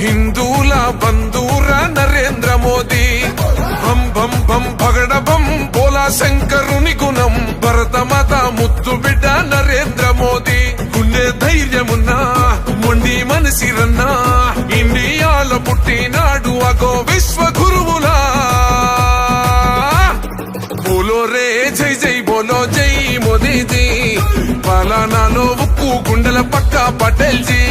హిందూల బంధూర నరేంద్ర మోదీ. భం భం భం పగడ భం బోలా శంకరుని గుణం. భరతమాత ముద్దు బిడ్డ నరేంద్ర మోదీ. గుండె ధైర్యమున్నా మొండి మనసిరన్నా. ఇండియాల పుట్టినాడు అగో విశ్వ గురువులా బోలో రే జై జై బోలో జై మోదీజీ. పలానాలో ఉక్కు గుండెల పక్క పటేల్జీ.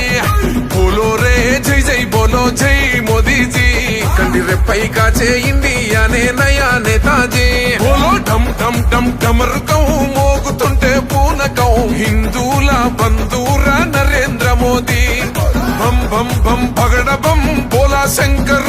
కండి రెప్పై కాచే ఇండియానే నయా నేతాజీ బోలో ఢమ్ ఢమ్ ఢమ్ ఢమరుకం మోగుతుంటే పూనకం హిందూల బంధూర నరేంద్ర మోదీ భం భం భం పగడ బం బోలా శంకర్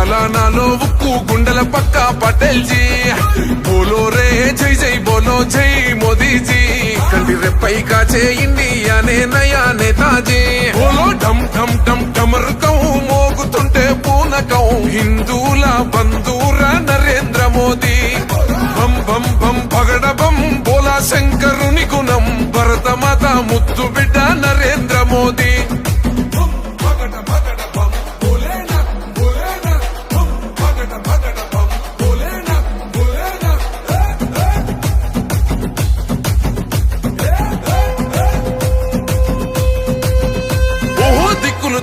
మోదీజీ నాలో ఉక్కు గుండెల పక్క పటేల్ జీ బోలో రే జై జై బోలో జై మోదీజీ. కంటి రెప్పై కాచే ఇండియానే నయా నేతాజీ బోలో ఢమ్ ఢమ్ ఢమ్ ఢమరుకం మోగుతుంటే పూనకం. హిందూల బంధూర నరేంద్ర మోదీ. బం బం బం పగడ బం బోలా శంకరుని గుణం. భరత భరతమాత ముత్తు బిడ్డ నరేంద్ర మోదీ.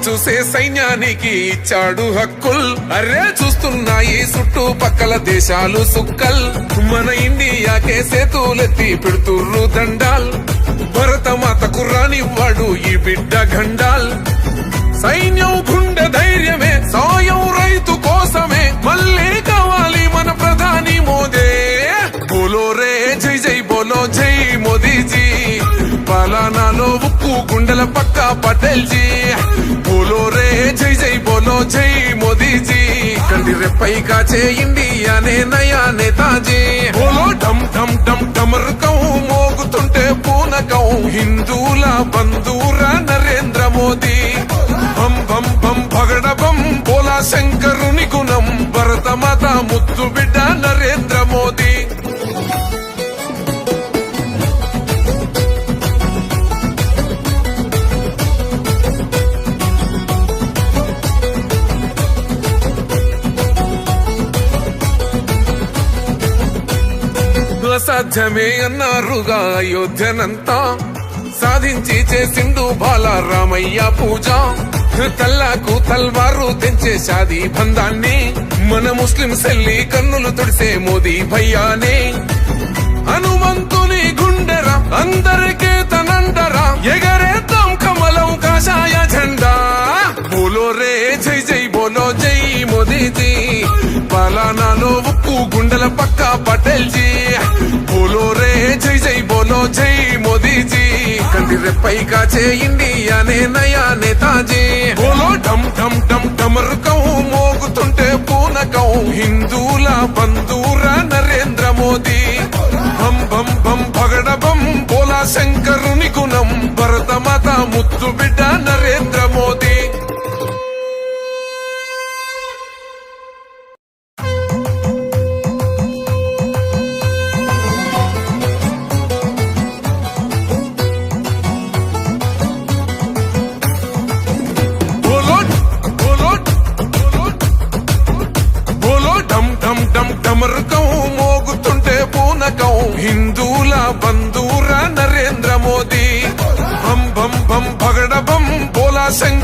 చూసే సైన్యానికి ఇచ్చాడు హక్కుల్. అరే చూస్తున్నాయి చుట్టూ పక్కల దేశాలు సుక్కల్. మన ఇండియాకే సేతులెత్తి పెడుతుర్రు దండాల్. మాత గుర్రానివ్వాడు ఈ బిడ్డ గండాల్ సైన్యం గుండె ధైర్యమే గుండెల పక్క పటేల్ జీ బోలో రే జై జై బోలో జై మోదీజీ. కండి రెప్పై కాచే ఇండియానే నయా నేతాజీ బోలో డమ్ డమ్ ఢమ్ ఢమరుకం మోగుతుంటే పూనకం హిందూల బంధూర నరేంద్ర మోదీ. బం బం బం భగడ బం బోలా శంకర్ అసాధ్యమే అన్నారుగా అయోధ్యనంతా. సాధించి చేసిండు బాలారామయ్య పూజ. తల్లాకు తల్వారు తెంచే షాదీ బంధాన్ని. మన ముస్లిం సెల్లి కన్నులు తుడిసే మోదీ భయ్యానే. హనుమంతుని గుండెరా అందరూ పాలనాలో ఉక్కు గుండెల పక్క పటేల్ జీ బోలో రే జై జై బోలో జై మోదీజీ. కంటి రెప్పై కాచే ఇండియానే నయా నేతాజీ బోలో డమ్ డమ్ డమ్ డమరుకం మోగుతుంటే పూనకం. హిందూల బంధూర నరేంద్ర మోదీ. భం